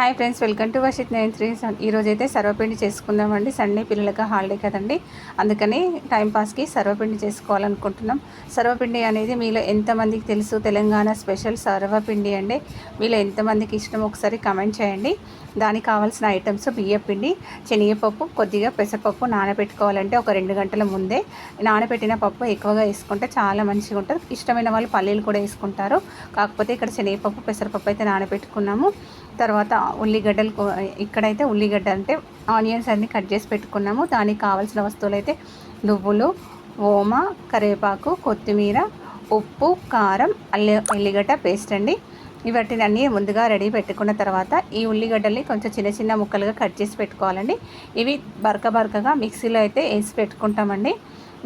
Hi friends welcome to Varshith nine three ఈరోజైతే సర్వపిండి చేసుకుందామండి. సండే పిల్లలకి హాలిడే కదండి. అందుకని టైంపాస్కి సర్వపిండి చేసుకోవాలనుకుంటున్నాం. సర్వపిండి అనేది మీలో ఎంతమందికి తెలుసు? తెలంగాణ స్పెషల్ సర్వపిండి అండి. మీలో ఎంతమందికి ఇష్టం? ఒకసారి కమెంట్ చేయండి. దానికి కావాల్సిన ఐటమ్స్ బియ్యపిండి శనగపప్పు కొద్దిగా పెసరపప్పు నానబెట్టుకోవాలంటే ఒక రెండు గంటల ముందే. నానబెట్టిన పప్పు ఎక్కువగా వేసుకుంటే చాలా మంచిగా ఉంటుంది. ఇష్టమైన వాళ్ళు పల్లీలు కూడా వేసుకుంటారు. కాకపోతే ఇక్కడ శనగపప్పు పెసరపప్పు అయితే నానబెట్టుకున్నాము. తర్వాత ఉల్లిగడ్డలు ఇక్కడైతే ఉల్లిగడ్డ అంటే ఆనియన్స్ అన్ని కట్ చేసి పెట్టుకున్నాము. దానికి కావాల్సిన వస్తువులు అయితే నువ్వులు ఓమ కరివేపాకు కొత్తిమీర ఉప్పు కారం అల్లి ఉల్లిగడ్డ పేస్ట్ అండి. ఇవటిని అన్నీ ముందుగా రెడీ పెట్టుకున్న తర్వాత ఈ ఉల్లిగడ్డల్ని కొంచెం చిన్న చిన్న ముక్కలుగా కట్ చేసి పెట్టుకోవాలండి. ఇవి బరక బరకగా మిక్సీలో అయితే వేసి పెట్టుకుంటామండి.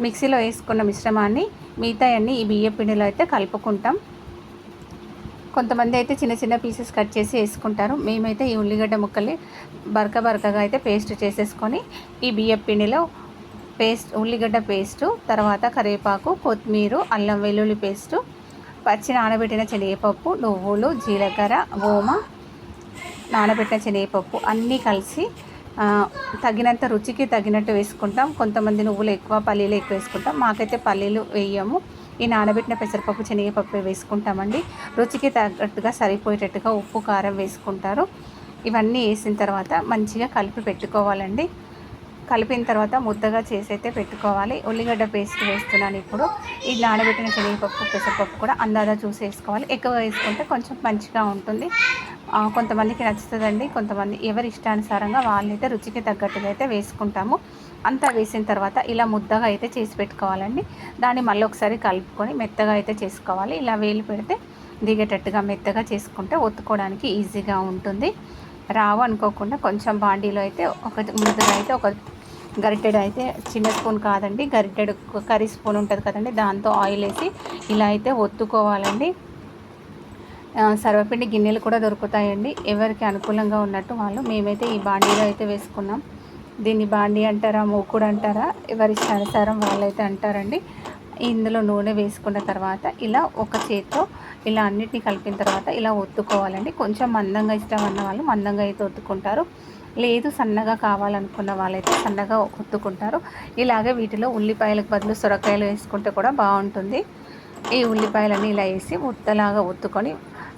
మిక్సీలో వేసుకున్న మిశ్రమాన్ని మిగతా అన్నీ ఈ బియ్య పిండిలో అయితే కలుపుకుంటాం. కొంతమంది అయితే చిన్న చిన్న పీసెస్ కట్ చేసి వేసుకుంటారు. మేమైతే ఈ ఉల్లిగడ్డ ముక్కల్ని బరక బరకగా అయితే పేస్ట్ చేసేసుకొని ఈ బియ్యం పిండిలో పేస్ట్ ఉల్లిగడ్డ పేస్టు తర్వాత కరివేపాకు కొత్తిమీర అల్లం వెల్లుల్లి పేస్టు పచ్చి నానబెట్టిన శనగపప్పు నువ్వులు జీలకర్ర గోమ నానబెట్టిన శనగపప్పు అన్నీ కలిసి తగినంత రుచికి తగినట్టు వేసుకుంటాం. కొంతమంది నువ్వులు ఎక్కువ పల్లీలు ఎక్కువ వేసుకుంటాం. మాకైతే పల్లీలు వేయము. ఈ నానబెట్టిన పెసరపప్పు శనగపప్పు వేసుకుంటామండి. రుచికి తగ్గట్టుగా సరిపోయేటట్టుగా ఉప్పు కారం వేసుకుంటారు. ఇవన్నీ వేసిన తర్వాత మంచిగా కలిపి పెట్టుకోవాలండి. కలిపిన తర్వాత ముద్దగా చేసి అయితే పెట్టుకోవాలి. ఉల్లిగడ్డ పేస్ట్ వేస్తున్నాను ఇప్పుడు. ఈ నానబెట్టిన శనగపప్పు పెసరపప్పు కూడా అందాదా చూసి వేసుకోవాలి. ఎక్కువ వేసుకుంటే కొంచెం మంచిగా ఉంటుంది. కొంతమందికి నచ్చుతుందండి. కొంతమంది ఎవరి ఇష్టానుసారంగా వాళ్ళైతే రుచికి తగ్గట్టుగా అయితే వేసుకుంటాము. అంతా వేసిన తర్వాత ఇలా ముద్దగా అయితే చేసి పెట్టుకోవాలండి. దాన్ని మళ్ళీ ఒకసారి కలుపుకొని మెత్తగా అయితే చేసుకోవాలి. ఇలా వేలు పెడితే దిగేటట్టుగా మెత్తగా చేసుకుంటే ఒత్తుకోవడానికి ఈజీగా ఉంటుంది. రావు అనుకోకుండా కొంచెం బాండీలో అయితే ఒక ముద్దగా అయితే ఒక గరిటెడు అయితే చిన్న స్పూన్ కాదండి. గరిటెడు కర్రీ స్పూన్ ఉంటుంది కదండి. దాంతో ఆయిల్ వేసి ఇలా అయితే ఒత్తుకోవాలండి. సర్వపిండి గిన్నెలు కూడా దొరుకుతాయండి. ఎవరికి అనుకూలంగా ఉన్నట్టు వాళ్ళు మేమైతే ఈ బాండీలో అయితే వేసుకున్నాం. దీన్ని బాండి అంటారా మూకుడు అంటారా ఎవరి ఇష్టానుసారం వాళ్ళైతే అంటారండి. ఇందులో నూనె వేసుకున్న తర్వాత ఇలా ఒక చేత్తో ఇలా అన్నిటిని కలిపిన తర్వాత ఇలా ఒత్తుకోవాలండి. కొంచెం మందంగా ఇష్టం అన్న వాళ్ళు మందంగా అయితే ఒత్తుకుంటారు. లేదు సన్నగా కావాలనుకున్న వాళ్ళైతే సన్నగా ఒత్తుకుంటారు. ఇలాగే వీటిలో ఉల్లిపాయలకు బదులు సొరకాయలు వేసుకుంటే కూడా బాగుంటుంది. ఈ ఉల్లిపాయలన్నీ ఇలా వేసి ఉత్తలాగా ఒత్తుకొని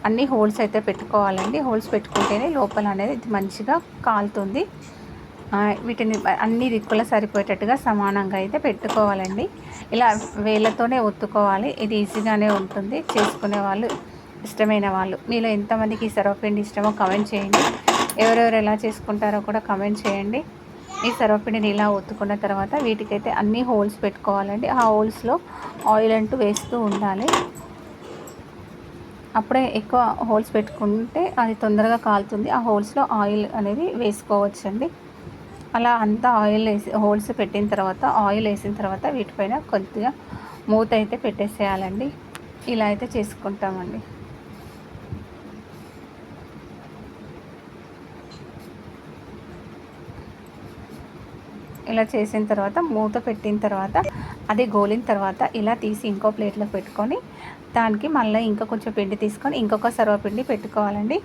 అన్ని హోల్స్ అయితే పెట్టుకోవాలండి. హోల్స్ పెట్టుకుంటేనే లోపల అనేది మంచిగా కాలుతుంది. వీటిని అన్ని దిక్కుల సరిపోయేటట్టుగా సమానంగా అయితే పెట్టుకోవాలండి. ఇలా వేళ్ళతోనే ఒత్తుకోవాలి. ఇది ఈజీగానే ఉంటుంది. చేసుకునే వాళ్ళు ఇష్టమైన వాళ్ళు. మీలో ఎంతమందికి ఈ సర్వపిండి ఇష్టమో కమెంట్ చేయండి. ఎవరెవరు ఎలా చేసుకుంటారో కూడా కమెంట్ చేయండి. ఈ సర్వపిండిని ఇలా ఒత్తుకున్న తర్వాత వీటికైతే అన్ని హోల్స్ పెట్టుకోవాలండి. ఆ హోల్స్లో ఆయిల్ అంటూ వేస్తూ ఉండాలి. అప్పుడే ఎక్కువ హోల్స్ పెట్టుకుంటే అది తొందరగా కాలుతుంది. ఆ హోల్స్లో ఆయిల్ అనేది వేసుకోవచ్చండి. అలా అంతా ఆయిల్ వేసి హోల్స్ పెట్టిన తర్వాత ఆయిల్ వేసిన తర్వాత వీటిపైన కొద్దిగా మూత అయితే పెట్టేసేయాలండి. ఇలా అయితే చేసుకుంటామండి. ఇలా చేసిన తర్వాత మూత పెట్టిన తర్వాత అది గోలిన తర్వాత ఇలా తీసి ఇంకో ప్లేట్లో పెట్టుకొని దానికి మళ్ళీ ఇంకా కొంచెం పిండి తీసుకొని ఇంకొక సర్వపిండి పెట్టుకోవాలండి.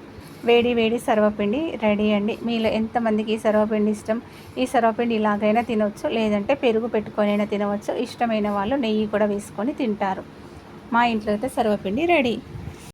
వేడి వేడి సర్వపిండి రెడీ అండి. మీలో ఎంతమందికి ఈ సర్వపిండి ఇష్టం? ఈ సర్వపిండి ఇలాగైనా తినవచ్చు లేదంటే పెరుగు పెట్టుకొని అయినా తినవచ్చు. ఇష్టమైన వాళ్ళు నెయ్యి కూడా వేసుకొని తింటారు. మా ఇంట్లో అయితే సర్వపిండి రెడీ.